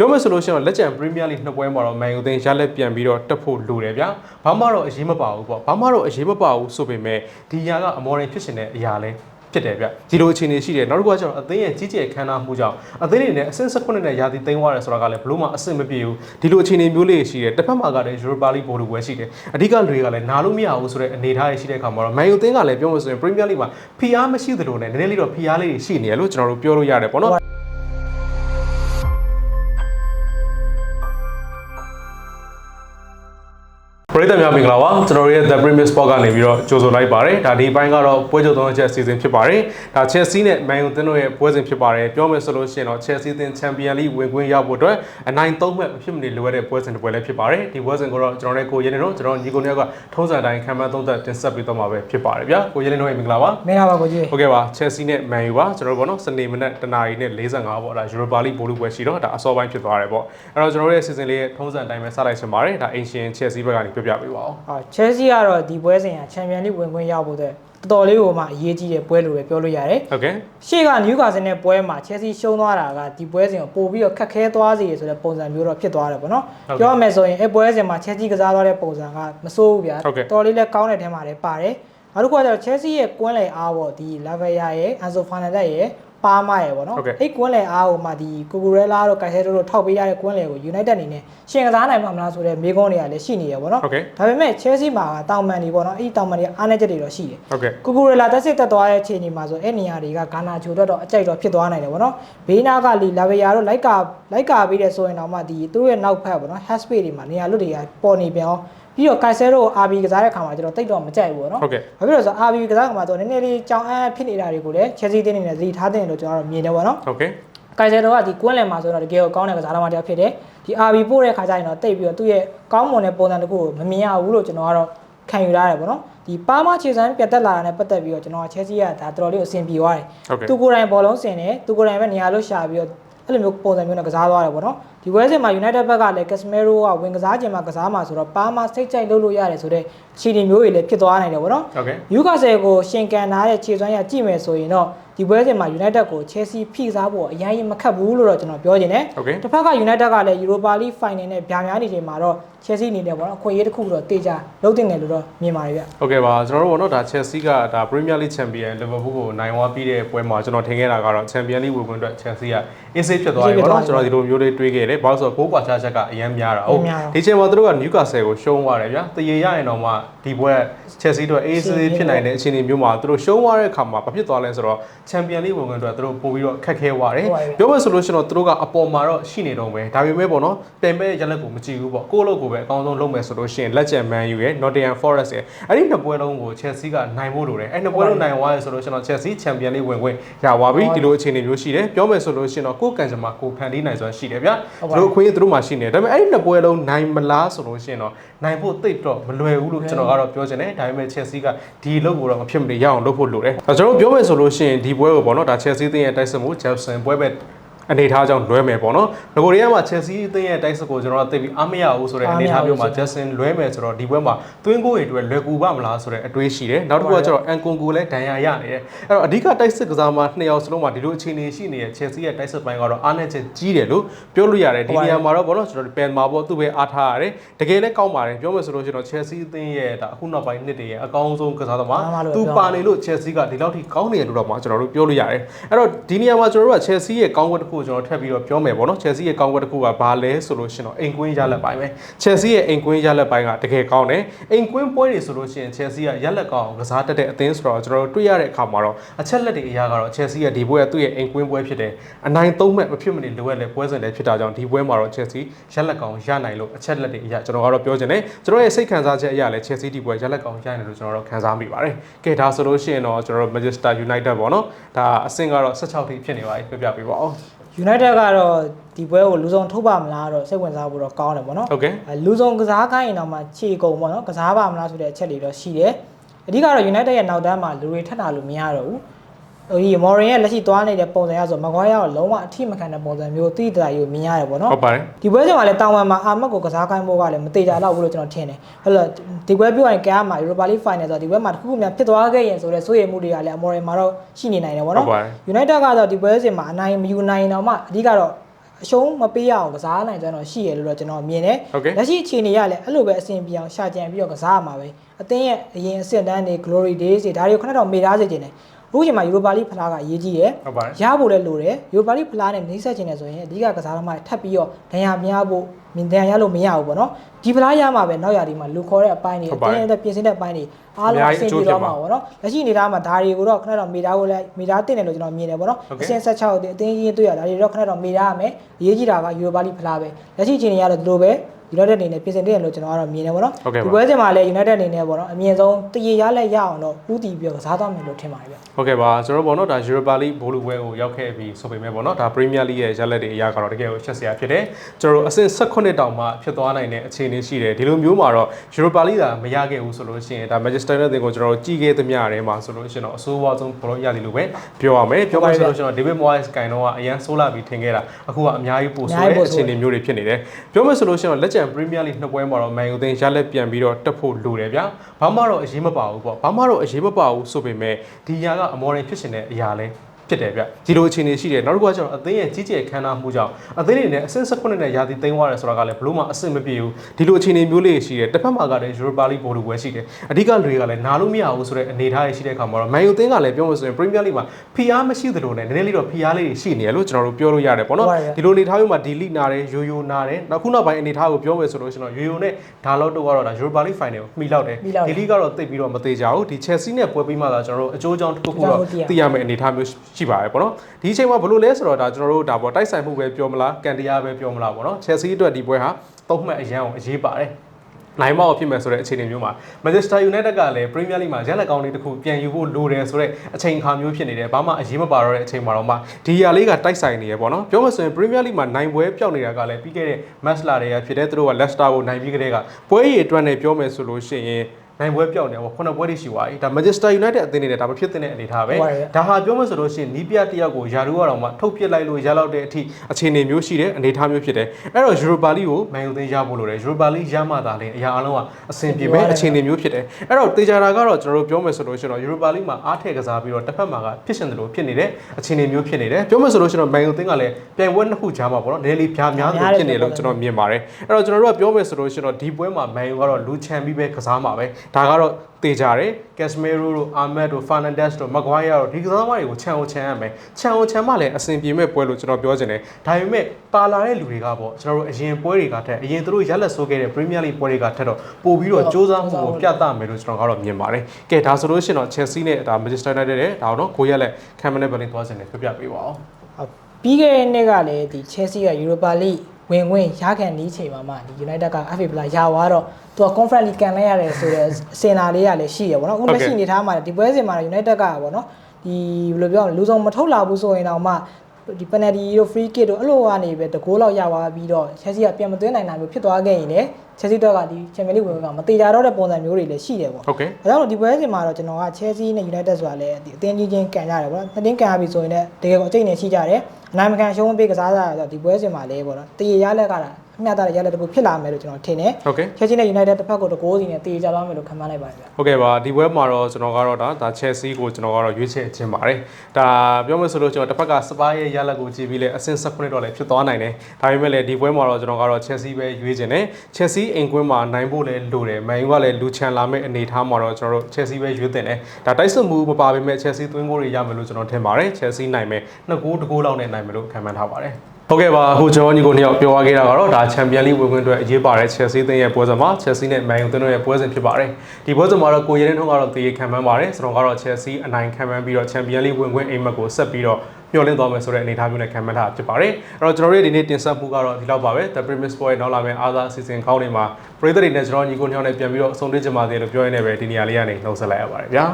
ပြောမယ်ဆိုလို့ရှိရင်တော့လက်ကျန် Premier League နှစ်ပွဲမှာတော့ Man U သင်းရလက်ပြန်ပြီးတော့တက်ဖို့လိုတယ်ဗျာဘာမှတော့အရေးမပါဘူးပေါ့ဘာမှတော့အရေးမပါဘူးဆိုပေမဲ့ဒီຢာကအမော်ရင်ဖြစ်ရှင်တဲ့အရာလဲဖြစ်တယ်ဗျဒီလိုအခြေအနေရှိတယ်နောက်တစ်ခုကကျတော့အသင်းရဲ့ကြီးကျယ်ခမ်းနားမှုကြောင့်အသင်းတွေနဲ့အဆင့်16နဲ့ရာသီသိမ်းသွားတယ်ဆိုတာကလည်းဘလို့မှအဆင်မပြေဘူးဒီလိုအခြေအနေမျိုးလေးရှိတယ်တစ်ဖက်မှာကလည်း Europa League ဘောလုံးပွဲရှိတယ်အဓိကလူတွေကလည်းနားလို့မရဘူးဆိုတဲ့အနေအထားတွေရှိတဲ့အခါမှာတော့ Man U သင်းကလည်းပြောလို့ဆိုရင် Premier League မှာဖိအားမရှိသလိုနဲ့နည်းနည်းလေးတော့ဖိအားလေးတွေရှိနေရလို့ကျွန်တော်တို့ပြောလို့ရတယ်ပေါ့နော် ပရိသတ်များမင်္ဂလာပါကျွန်တော်တို့ရဲ့ The Premier Sport ကနေပြီးတော့ကြိုဆိုလိုက်ပါတယ်ဒါဒီဘိုင်းကတော့ပွဲချုပ်သုံးချက်အစီအစဉ်ဖြစ်ပါတယ်ဒါ Chelsea နဲ့ Man U သင်းတို့ရဲ့ပွဲစဉ်ဖြစ်ပါတယ်ပြောမယ်ဆိုလို့ရှိရင်တော့ Chelsea သင်း Champion League ဝင်ခွင့်ရဖို့အတွက်အနိုင်သုံးမှတ်မဖြစ်မနေလိုအပ်တဲ့ပွဲစဉ်တစ်ပွဲလည်းဖြစ်ပါတယ်ဒီပွဲစဉ်ကိုတော့ကျွန်တော်တို့ကိုရဲနေတော့ကျွန်တော်ညီကိုနှစ်ယောက်ကထုံးစံတိုင်းခံမှန်းသုံးသက်တင်ဆက်ပေးတော့မှာပဲဖြစ်ပါတယ်ဗျာကိုရဲနေတို့ရဲ့မင်္ဂလာပါမင်္ဂလာပါကိုကြီးဟုတ်ကဲ့ပါ Chelsea နဲ့ Man U ပါကျွန်တော်တို့ပေါ့နော်စနေမနက်တနာရီနဲ့45ပေါ့ဒါ Europa League ဘောလုံးပွဲရှိတော့ဒါအစောပိုင်းဖြစ်သွားတယ်ပေါ့အဲ့တော့ကျွန်တော်တို့ရဲ့ season လေးရဲ့ထုံးစံတိုင်းပဲစလိုက်ချင်ပါတယ်ဒါ Ancient Chelsea ဘက်ကနေပြောပြပေးပါဦးအာချယ်ဆီကတော့ဒီပွဲစဉ်ကချန်ပီယံလိဝင်ခွင့်ရဖို့အတွက်တော်တော်လေးကိုမှအရေးကြီးတဲ့ပွဲလို့ပဲပြောလို့ရတယ်ဟုတ်ကဲ့ရှေ့ကနယူကာဆယ်နဲ့ပွဲမှာချယ်ဆီရှုံးသွားတာကဒီပွဲစဉ်ကိုပို့ပြီးတော့ခက်ခဲသွားစေတယ်ဆိုတဲ့ပုံစံမျိုးတော့ဖြစ်သွားတယ်ပေါ့နော်ပြောရမယ်ဆိုရင်အဲပွဲစဉ်မှာချယ်ဆီကစားသွားတဲ့ပုံစံကမစိုးဘူးဗျာတော်လေးလည်းကောင်းတဲ့ထဲမှာလည်းပါတယ်နောက်တစ်ခုကကျတော့ချယ်ဆီရဲ့ကွင်းလယ်အားပေါ့ဒီလာဗီယာရဲ့အန်ဆိုဖာနယ်လက်ရဲ့ ပါမရဲ့ပေါ့နော်အဲ့ကွင်းလယ်အားကိုမှဒီကိုကူရဲလာတို့ကိုင်ဆယ်တို့ထောက်ပေးရတဲ့ကွင်းလယ်ကို United အနေနဲ့ရှင်ကစားနိုင်မှာမလားဆိုတဲ့မေးခွန်းတွေကလည်းရှိနေရပေါ့နော်ဟုတ်ကဲ့ဒါပေမဲ့ Chelsea မှာတောင်မန်တွေပေါ့နော်အဲ့ဒီတောင်မန်တွေအားနည်းချက်တွေတော့ရှိတယ်ဟုတ်ကဲ့ကူကူရလာတက်စစ်တက်သွားတဲ့အခြေအနေမှာဆိုအဲ့နေရာတွေကဂါနာချိုတော့တော့အကြိုက်တော့ဖြစ်သွားနိုင်တယ်ပေါ့နော်ဘေးနာကလီလာဗီယာတို့လိုက်ကာလိုက်ကာပြီးတဲ့ဆိုရင်တော့မှဒီသူတို့ရဲ့နောက်ဖက်ပေါ့နော် hash space တွေမှာနေရာလွတ်တွေကပေါ်နေပြန်အောင် ပြီးတော့ကိုက်ဆယ်တို့ RB ကစားတဲ့ခါမှာကျွန်တော်တိတ်တော့မကြိုက်ဘူးပေါ့နော်ဟုတ်ကဲ့ဘာဖြစ်လို့လဲဆိုတော့ RB ကစားကမှာတော့နည်းနည်းလေးကြောင်အပ်ဖြစ်နေတာတွေကိုလည်း Chelsea တင်းနေနဲ့သတိထားတဲ့လို့ကျွန်တော်တို့မြင်တယ်ပေါ့နော်ဟုတ်ကဲ့ကိုင်ဆယ်တော်ကဒီကွင်းလယ်မှာဆိုတော့တကယ်ကိုကောင်းတဲ့ကစားသမားတစ်ယောက်ဖြစ်တယ်ဒီ RB ပို့တဲ့ခါကျရင်တော့တိတ်ပြီးတော့သူ့ရဲ့ကောင်းမွန်တဲ့ပုံစံတစ်ခုကိုမမြင်ရဘူးလို့ကျွန်တော်ကတော့ခံယူရတယ်ပေါ့နော်ဒီပါမခြေစမ်းပြတ်တက်လာတာနဲ့ပတ်သက်ပြီးတော့ကျွန်တော်ချက်စီကဒါတော်တော်လေးကိုအဆင်ပြေသွားတယ်ဟုတ်ကဲ့သူကိုယ်တိုင်ဘောလုံးဆင်တယ်သူကိုယ်တိုင်ပဲနေရာလို့ရှာပြီးတော့အဲ့လိုမျိုးပုံစံမျိုးနဲ့ကစားသွားတယ်ပေါ့နော်ဒီဝဲစင်မှာ United ဘက်ကလည်း Casemiro ကဝင်ကစားခြင်းမှာကစားမှာဆိုတော့ပါမစိတ်ကြိုက်လုပ်လို့ရတယ်ဆိုတော့ခြေတင်မျိုးတွေလည်းဖြစ်သွားနိုင်တယ်ပေါ့နော်ဟုတ်ကဲ့ယူကာဆယ်ကိုရှင်ကန်ထားတဲ့ခြေစွမ်းရကြည့်မယ်ဆိုရင်တော့ဒီပွဲစဉ်မှာ United ကို Chelsea ဖိစားဖို့အရင်ရင်မခတ်ဘူးလို့တော့ကျွန်တော်ပြောချင်တယ်ဟုတ်ကဲ့တစ်ဖက်က United ကလည်း Europa League Final နဲ့ဗျာများနေချိန်မှာတော့ Chelsea အနေနဲ့ပေါ့နော်အခွင့်အရေးတစ်ခုတော့တေချာလုံးတင်တယ်လို့တော့မြင်ပါတယ်ဗျဟုတ်ကဲ့ပါကျွန်တော်တို့ဘောနော်ဒါ Chelsea ကဒါ Premier League Champion Liverpool ကိုနိုင်ဝါပြီးတဲ့ပွဲမှာကျွန်တော်ထင်ခဲ့တာကတော့ Champion League ဝင်ခွင့်အတွက် Chelsea က AC ဖြစ်သွားပြီဘောနော်ကျွန်တော်ဒီလိုမျိုးလေးတွေးခဲ့တယ်ဘာလို့ဆိုတော့ကိုးကွာချချက်ကအရင်များတာဟုတ်ဒီချိန်မှာသူတို့က Newcastle ကိုရှုံးသွားတယ်ဗျာတရေရရင်တော့မှဒီပွဲ Chelsea တို့ AC ဖြစ်နိုင်တဲ့အခြေအနေမျိုးမှာသူတို့ရှုံးသွားတဲ့အခါမှာဘာဖြစ်သွားလဲဆိုတော့ Champion League ဝင်ခွင့်အတွက်သူတို့ပို့ပြီးတော့ခက်ခဲသွားတယ်ပြောမယ်ဆိုလို့ရှိရင်တော့သူတို့ကအပေါ်မှာတော့ရှိနေတော့ပဲဒါပေမဲ့ပေါ့နော်ပြင်မဲ့ရလက်ကိုမကြည့်ဘူးပေါ့ကိုယ့်လို့ကိုပဲအကောင်းဆုံးလုပ်မယ်ဆိုလို့ရှိရင်လက်ကျန် Man U ရဲ့ Nottingham Forest ရဲ့အဲ့ဒီနှစ်ပွဲလုံးကို Chelsea ကနိုင်ဖို့လိုတယ်အဲ့နှစ်ပွဲလုံးနိုင်သွားရဆိုလို့ရှိရင်တော့ Chelsea Champion League ဝင်ခွင့်ရသွားပြီဒီလိုအခြေအနေမျိုးရှိတယ်ပြောမယ်ဆိုလို့ရှိရင်တော့ကိုယ့်ကန်ချင်မှာကိုယ်ဖန်တီးနိုင်စွမ်းရှိတယ်ဗျာဒီလိုအခွင့်အရေးသူတို့မှာရှိနေတယ်ဒါပေမဲ့အဲ့ဒီနှစ်ပွဲလုံးနိုင်မလားဆိုလို့ရှိရင်တော့နိုင်ဖို့တိတ်တော့မလွယ်ဘူးလို့ကျွန်တော်ကတော့ပြောချင်တယ်ဒါပေမဲ့ Chelsea ကဒီအလုပ်ကိုတော့မဖြစ်မနေရအောင်လုပ်ဖို့လိုတယ်ဒါကျွန်တော်တို့ပြောမယ်ဆိုလို့ရှိရင်ဒီပွဲကိုပေါ့နော်ဒါ Chelsea သင်းရဲ့တိုက်စစ်မှု Jackson ပွဲပဲ အနေထားကြောင့်လွဲမယ်ပေါ့နော်။ငကိုရီးယားမှာ Chelsea အသင်းရဲ့တိုက်စစ်ကိုကျွန်တော်တို့သိပြီးအားမရဘူးဆိုတဲ့အနေထားမျိုးမှာ Jackson လွဲမယ်ဆိုတော့ဒီပွဲမှာသွင်းကိုတွေအတွက်လွယ်ကူပါမလားဆိုတဲ့အတွေးရှိတယ်။နောက်တစ်ခုကကျတော့ Ancon ကိုလည်းဒဏ်ရာရနေတယ်။အဲ့တော့အဓိကတိုက်စစ်ကစားမှာနှစ်ယောက်စလုံးမှာဒီလိုအခြေအနေရှိနေတဲ့ Chelsea ရဲ့တိုက်စစ်ပိုင်းကတော့အားနည်းချက်ကြီးတယ်လို့ပြောလို့ရတယ်ဒီနေရာမှာတော့ပေါ့နော်ကျွန်တော်တို့ pen မှာပေါ့သူ့ပဲအားထားရတယ်။တကယ်လည်းကောင်းပါတယ်ပြောမယ်ဆိုလို့ရှိရင်တော့ Chelsea အသင်းရဲ့ဒါအခုနောက်ပိုင်းနှစ်တည်းရဲ့အကောင်းဆုံးကစားသမားသူပါနေလို့ Chelsea ကဒီလောက်ထိကောင်းနေတယ်လို့တော့မှကျွန်တော်တို့ပြောလို့ရတယ်။အဲ့တော့ဒီနေရာမှာကျွန်တော်တို့က Chelsea ရဲ့ကောင်းကွက်တစ်ခုကိုကျွန်တော်ထပ်ပြီးတော့ပြောမယ်ပေါ့နော် Chelsea ရဲ့ကောင်းကွက်တစ်ခုကဘာလဲဆိုလို့ရှိရင်တော့အိမ်ကွင်းရလက်ပိုင်းပဲ Chelsea ရဲ့အိမ်ကွင်းရလက်ပိုင်းကတကယ်ကောင်းတယ်။အိမ်ကွင်းပွဲတွေဆိုလို့ရှိရင် Chelsea ကရက်လက်ကောင်းအောင်ကစားတတ်တဲ့အသင်းဆိုတော့ကျွန်တော်တို့တွေ့ရတဲ့အခါမှာတော့အချက်လက်တွေအရာကတော့ Chelsea ရဲ့ဒီပွဲကသူ့ရဲ့အိမ်ကွင်းပွဲဖြစ်တယ်။အနိုင်သုံးမဲ့မဖြစ်မနေလိုအပ်တဲ့ပွဲစဉ်တွေဖြစ်တာကြောင့်ဒီပွဲမှာတော့ Chelsea ရက်လက်ကောင်းရနိုင်လို့အချက်လက်တွေအရာကျွန်တော်ကတော့ပြောချင်တယ်။ကျွန်တော်ရဲ့စိတ်ခံစားချက်အရာလည်း Chelsea ဒီပွဲရက်လက်ကောင်းရနိုင်လို့ကျွန်တော်တို့ခံစားမိပါတယ်။ကဲဒါဆိုလို့ရှိရင်တော့ကျွန်တော်တို့ Manchester United ပေါ့နော်။ဒါအဆင့်ကတော့16ထိဖြစ်နေပါပြီပြပြပေးပါဦး United ကတော့ဒီပွဲကိုလူဆောင်ထုတ်ပါမလားတော့စိတ်ဝင်စားဖို့တော့ကောင်းတယ်ပေါ့နော်။ဟုတ်ကဲ့အဲလူဆောင်ကစားခိုင်းရင်တော့မှခြေကုံပေါ့နော်ကစားပါမလားဆိုတဲ့အချက်တွေတော့ရှိတယ်အဓိကတော့ United ရဲ့နောက်တန်းမှာလူတွေထပ်တာလို့မရတော့ဘူး ဟိုဒီ Morin ရဲ့လက်ရှိသွားနေတဲ့ပုံစံရဆိုမကွာရတော့လုံးဝအထိမခံတဲ့ပုံစံမျိုးတိတရာယူမြင်ရတယ်ပေါ့နော်ဟုတ်ပါတယ်ဒီပွဲချိန်မှာလည်းတောင်ပန်မှာအာမတ်ကိုကစားခိုင်းဖို့ကလည်းမသေးကြတော့ဘူးလို့ကျွန်တော်ထင်တယ်ဟဲ့လို့ဒီပွဲပြောရင်ကဲမှာ Europa League Final ဆိုတော့ဒီပွဲမှာတစ်ခုခုများဖြစ်သွားခဲ့ရင်ဆိုတော့စိုးရိမ်မှုတွေကလည်း Morin မှာတော့ရှိနေနိုင်တယ်ပေါ့ဟုတ်နော်ပါတယ် United ကတော့ဒီပွဲစဉ်မှာအနိုင်မယူနိုင်တော့မှအဓိကတော့အရှုံးမပေးရအောင်ကစားနိုင်ကြတော့ရှိရလို့တော့ကျွန်တော်မြင်တယ်ဟုတ်ကဲ့ လက်ရှိအခြေအနေရလည်းအဲ့လိုပဲအဆင်ပြေအောင်ရှာကြံပြီးတော့ကစားရမှာပဲအသင်းရဲ့အရင်အဆင့်တန်းတွေ glory days တွေဒါတွေကိုခဏတော့မေ့ထားစေချင်တယ် အခုချိန်မှာ Europa League ဖလားကအရေးကြီးတယ်ဟုတ်ပါတယ်ရဖို့လည်းလိုတယ် Europa League ဖလားနဲ့နှိစက်ချင်တယ်ဆိုရင်အဓိကကစားသမားတွေထပ်ပြီးတော့ဒဏ်ရာများဖို့မြင်ဒဏ်ရာရလို့မရဘူးပေါ့နော်ဒီဖလားရမှာပဲနောက်ရာဒီမှာလူခေါ်တဲ့အပိုင်းတွေဟုတ်အပါတင်းတယ်ရဲ့ပြင်ဆင်တဲ့အပိုင်းတွေအားလုံးအများအကြီးဆင်ပြေတော့မှာအကျိုးဖြစ်မှာပေါ့နော်လက်ရှိအနေထားမှာဒါတွေကိုတော့ခဏတော့မေတာကိုလည်းမေတာတင်တယ်လို့ကျွန်တော်မြင်တယ်ပေါ့နော်ဟုတ်ကဲ့အဆင့်16တင်အတင်းကြီးတွေ့ရတာဒါတွေတော့ခဏတော့မေတာရမယ်အရေးကြီးတာက Europa League ဖလားပဲလက်ရှိအခြေအနေကတော့ဒီလိုပဲ United အနေနဲ့ပြင်ဆင်တယ်လို့ကျွန်တော်ကတော့မြင်တယ်ပေါ့နော်ဟုတ်ကဲ့ပါဒီပွဲစဉ်မှာလည်း United အနေနဲ့ပေါ့နော်အမြင့်ဆုံးတရေရလက်ရအောင်တော့ဥတီပြီးတော့ကစားသွားမယ်လို့ထင်ပါတယ်ဗျဟုတ်ကဲ့ပါကျွန်တော်တို့ပေါ့နော်ဒါ Europa League ဘိုးလူပွဲကိုရောက်ခဲ့ပြီးဆိုပေမဲ့ပေါ့နော်ဒါ Premier League ရဲ့ရလဒ်တွေအရာကတော့တကယ်ကိုရှက်စရာဖြစ်တယ်ကျွန်တော်တို့အဆင့်18တောင်မှဖြစ်သွားနိုင်တဲ့အခြေအနေရှိတယ်ဒီလိုမျိုးမှာတော့ Europa League ကမရခဲ့ဘူးဆိုလို့ရှိရင်ဒါ Manchester United ကိုကျွန်တော်တို့ကြည့်ခဲ့သမျှတွေမှာဆိုလို့ရှိရင်တော့အဆိုးဝါးဆုံးဘောလုံးရလီလို့ပဲပြောရမယ်ပြောမှဆိုလို့ရှိရင်တော့ David Moyes ကင်တော့ကအရန်ဆိုးလာပြီးထင်ခဲ့တာအခုကအများကြီးပိုဆိုးတဲ့အခြေအနေမျိုးတွေဖြစ်နေတယ်ပြောမှဆိုလို့ရှိရင်တော့လက်ကျန် Premier League နှစ်ပွဲမှာတော့ Man U အသင်းရလက်ပြန်ပြီးတော့တက်ဖို့လိုတယ်ဗျာဘာမှတော့အရေးမပါဘူးပေါ့ဘာမှတော့အရေးမပါဘူးဆိုပေမဲ့ဒီຢာကအမော်ရင်ဖြစ်ရှင်တဲ့အရာလဲ ဖြစ်တယ်ဗျဒီလိုအခြေအနေရှိတယ်နောက်တစ်ခုကကျတော့အသင်းရဲ့ကြီးကျယ်ခမ်းနားမှုကြောင့်အသင်းတွေနဲ့အဆင့်16နဲ့ရာသီသိမ်းသွားတယ်ဆိုတာကလည်းဘလို့မှအဆင်မပြေဘူးဒီလိုအခြေအနေမျိုးလေးရှိတယ်တစ်ဖက်မှာကလည်း Europa League ဘောလုံးပွဲရှိတယ်အဓိကတွေကလည်းနားလို့မရဘူးဆိုတဲ့အနေအထားတွေရှိတဲ့အခါမှာတော့ Man U အသင်းကလည်းပြောလို့ဆိုရင် Premier League မှာဖိအားမရှိသလိုနဲ့နည်းနည်းလေးတော့ဖိအားလေးတွေရှိနေရလို့ကျွန်တော်တို့ပြောလို့ရတယ်ပေါ့နော်ဟုတ်ပါတယ်ဒီလိုအနေအထားမျိုးမှာဒီလိနာတယ်ယိုယိုနာတယ်နောက်ခုနောက်ပိုင်းအနေအထားကိုပြောမယ်ဆိုလို့ရှိရင်တော့ယိုယိုနဲ့ဒါလောက်တော့ကတော့ဒါ Europa League Final ကိုမှီလောက်တယ်မှီလောက်တယ်ဒီလိကတော့တိတ်ပြီးတော့မသေးကြဘူးဒီ Chelsea နဲ့ပွဲပြီးမှသာကျွန်တော်တို့အကျိုးအကြောင်းတစ်ခုခုတော့အကြောင်းကိုသိသိရရမယ့်အနေအထားမျိုးရှိပါတယ်ပေါ့နော်ဒီအချိန်မှာဘယ်လိုလဲဆိုတော့ဒါကျွန်တော်တို့ဒါပေါ့တိုက်ဆိုင်မှုပဲပြောမလားကန်တရားပဲပြောမလားပေါ့နော် Chelsea အတွက်ဒီပွဲဟာသုံးမှတ်အရန်အောင်အရေးပါတယ်နိုင်မောက်ဖြစ်မယ်ဆိုတဲ့အခြေအနေမျိုးမှာ Manchester United ကလည်း Premier League မှာရက်လက်ကောင်းလေးတစ်ခုပြန်ယူဖို့လိုတယ်ဆိုတဲ့အချိန်အခါမျိုးဖြစ်နေတယ်။ဘာမှအရေးမပါတော့တဲ့အချိန်မှာတော့မှဒီຢာလေးကတိုက်ဆိုင်နေရပေါ့နော်။ပြောမှဆိုရင် Premier League မှာနိုင်ပွဲပျောက်နေတာကလည်းပြီးခဲ့တဲ့ match လာတွေကဖြစ်တဲ့သူတို့က Leicester ကိုနိုင်ပြီးကြတဲ့ကပွဲရည်အတွက်နဲ့ပြောမယ်ဆိုလို့ရှိရင် နိုင်ပွဲပျောက်နေပေါ့ခုနပွဲတွေရှိသွားပြီဒါ Manchester United အသင်းနေနဲ့ဒါမဖြစ်တဲ့အနေအထားပဲဟုတ်ပါရဲ့ဒါဟာပြောမှဆိုလို့ရှိရင်နီးပြတစ်ယောက်ကိုယာရူကတော့မှထုတ်ပစ်လိုက်လို့ရလောက်တဲ့အထိအခြေအနေမျိုးရှိတဲ့အနေအထားမျိုးဖြစ်တယ်အဲ့တော့ Europa League ကို Man U သိမ်းရဖို့လိုတယ် Europa League ရမှသာလေအရာအလုံးကအဆင်ပြေမဲ့အခြေအနေမျိုးဖြစ်တယ်အဲ့တော့တေချာတာကတော့ကျွန်တော်တို့ပြောမယ်ဆိုလို့ရှိရင်တော့ Europa League မှာအားထည့်ကစားပြီးတော့တစ်ဖက်မှာကဖြစ်ရှင်တယ်လို့ဖြစ်နေတဲ့အခြေအနေမျိုးဖြစ်နေတယ်ပြောမယ်ဆိုလို့ရှိရင်တော့ Man U သိမ်းကလည်းပြိုင်ပွဲနှစ်ခုကြားမှာပေါ့နော် daily ဖြားများလို့ဖြစ်နေလို့ကျွန်တော်မြင်ပါတယ်အဲ့တော့ကျွန်တော်တို့ကပြောမယ်ဆိုလို့ရှိရင်တော့ဒီပွဲမှာ Man U ကတော့လူချန်ပြီးပဲကစားမှာပဲဒါကတော့တေချာတယ် Casemiro တို့ Ahmed တို့ Fernandes တို့ Maguire တို့ဒီကစားသမားတွေကိုခြံအောင်ခြံရမယ်ခြံအောင်ခြံမှလည်းအဆင်ပြေမဲ့ပွဲလို့ကျွန်တော်ပြောချင်တယ်ဒါပေမဲ့ပါလာတဲ့လူတွေကပေါ့ကျွန်တော်တို့အရင်ပွဲတွေကထက်အရင်တို့ရက်လက်ဆိုးခဲ့တဲ့ Premier League ပွဲတွေကထက်တော့ပို့ပြီးတော့စူးစမ်းမှုကိုပြသမယ်လို့ကျွန်တော်ကတော့မြင်ပါတယ်ကဲဒါဆိုလို့ရှိရင်တော့ Chelsea နဲ့ဒါ Manchester United နဲ့ဒါတော့ကိုရက်လက် Cameron Bellin သွားစင်တယ်ပြပြပေးပါအောင်ဟုတ်ပြီးခဲ့တဲ့နှစ်ကလည်းဒီ Chelsea က Europa League ဝင်ဝင်ရခံဒီချိန်မှာမှဒီ United က FA Plus ရသွားတော့သူက Conference League ကန်လိုက်ရတယ်ဆိုတော့စင်နာလေးကလည်းရှိရပေါ့နော်အခုလက်ရှိအနေထားမှာဒီပွဲစဉ်မှာ United ကပေါ့နော်ဒီဘယ်လိုပြောရလဲလူဆောင်မထုတ်လာဘူးဆိုရင်တော့မှ ဒီ penalty တို့ free kick တို့အဲ့လိုကနေပဲတကိုးလောက်ရသွားပြီးတော့ Chelsea ကပြန်မသွင်းနိုင်တာမျိုးဖြစ်သွားခဲ့ရင်လည်း Chelsea တော့ကဒီ Champions League ဝင်ကမတေချာတော့တဲ့ပုံစံမျိုးတွေလည်းရှိတယ်ပေါ့ဟုတ်ကဲ့အဲဒါကြောင့်ဒီပွဲစဉ်မှာတော့ကျွန်တော်က Chelsea နဲ့ United ဆိုတာလည်းဒီအသင်းကြီးချင်းကန်ကြတယ်ပေါ့နော်။နှစ်တင်းကန်ရပြီဆိုရင်လည်းတကယ်ကိုအကျိတ်နဲ့ရှိကြတယ်။အနိုင်မခံရှုံးမပေးကစားကြတာဆိုတော့ဒီပွဲစဉ်မှာလည်းပေါ့နော်။တရေရလက်ကတာအ မျှတတဲ့ရလက်တစ်ခုဖြစ်လာမယ်လို့ကျွန်တော်ထင်တယ်ဟုတ်ကဲ့။ Chelsea နဲ့ United တစ်ဖက်ကိုတကိုးစီနဲ့တရေကြသွားမယ်လို့ခန့်မှန်းလိုက်ပါတယ်ဗျဟုတ်ကဲ့ပါဒီဘွဲမှာတော့ကျွန်တော်ကတော့ဒါဒါ Chelsea ကိုကျွန်တော်ကတော့ရွေးချယ်ခြင်းပါတယ်ဒါပြောမယ်ဆိုလို့ကျွန်တော်တစ်ဖက်ကစပါးရဲ့ရလက်ကိုကြည့်ပြီးလဲအဆင့်16တော့လည်းဖြစ်သွားနိုင်တယ်ဒါပေမဲ့လည်းဒီဘွဲမှာတော့ကျွန်တော်ကတော့ Chelsea ပဲရွေးချင်တယ် Chelsea အိမ်ကွင်းမှာနိုင်ဖို့လည်းလိုတယ် Man U ကလည်းလူချန်လာမဲ့အနေအထားမှာတော့ကျွန်တော်တို့ Chelsea ပဲရွေးတင်တယ်ဒါတိုက်စစ်မှုမပါပေမဲ့ Chelsea သွင်းဂိုးတွေရမယ်လို့ကျွန်တော်ထင်ပါတယ် Chelsea နိုင်မယ်နှစ်ဂိုးတစ်ဂိုးလောက်နဲ့နိုင်မယ်လို့ခန့်မှန်းထားပါတယ် ဟုတ်ကဲ့ပါအခုကျွန်တော်ညီကိုနှစ်ယောက်ပြောသွားခဲ့တာကတော့ဒါချန်ပီယံလိဝင်ခွင့်အတွက်အရေးပါတဲ့ Chelsea အသင်းရဲ့ပွဲစဉ်မှာ Chelsea နဲ့ Man U အသင်းတို့ရဲ့ပွဲစဉ်ဖြစ်ပါတယ်ဒီပွဲစဉ်မှာတော့ကိုရဲရင်ထုံးကတော့တေးခံမှန်းပါတယ်ဆိုတော့ကတော့ Chelsea အနိုင်ခံမှန်းပြီးတော့ Champions League ဝင်ခွင့်အိမ်မက်ကိုဆက်ပြီးတော့မျှော်လင့်သွားမယ်ဆိုတဲ့အနေအထားမျိုးနဲ့ခံမှန်းထားဖြစ်ပါတယ်အဲ့တော့ကျွန်တော်တို့ရဲ့ဒီနေ့တင်ဆက်မှုကတော့ဒီလောက်ပါပဲ The Premier Sport ရဲ့နောက်လာမယ့်အားသာအစီအစဉ်ခေါင်းတွေမှာပရိသတ်တွေနဲ့ကျွန်တော်ညီကိုနှစ်ယောက်နဲ့ပြန်ပြီးတော့အဆုံးသတ်ကြပါသေးတယ်လို့ပြောရင်းနဲ့ပဲဒီနေရာလေးကနေနှုတ်ဆက်လိုက်ရပါတယ်ဗျာ